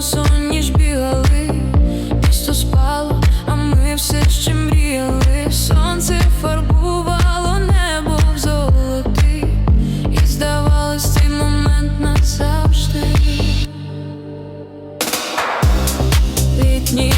босоніж бігали, а ми все ще мріяли. Сонце фарбувало небо в золотий, і здавалось цей момент назавжди. Літній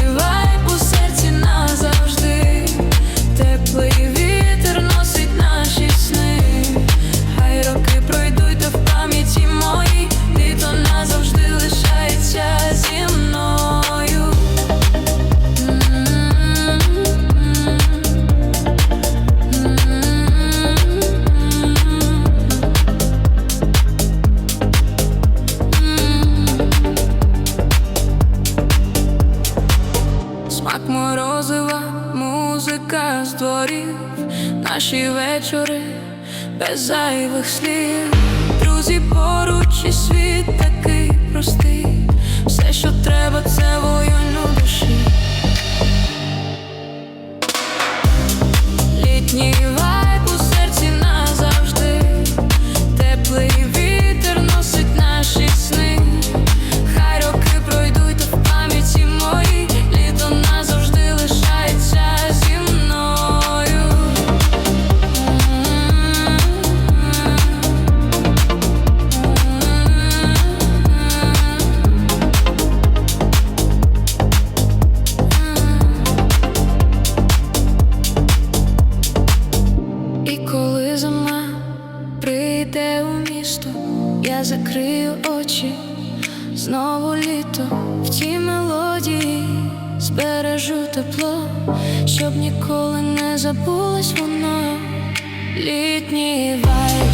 музика з наші вечори без зайвих слів. Друзі поруч і світ такий простий. Все, що треба, це вогонь у душі. Літній зима прийде у місто, я закрию очі, знову літо. В тій мелодії збережу тепло, щоб ніколи не забулось воно. Літній вайб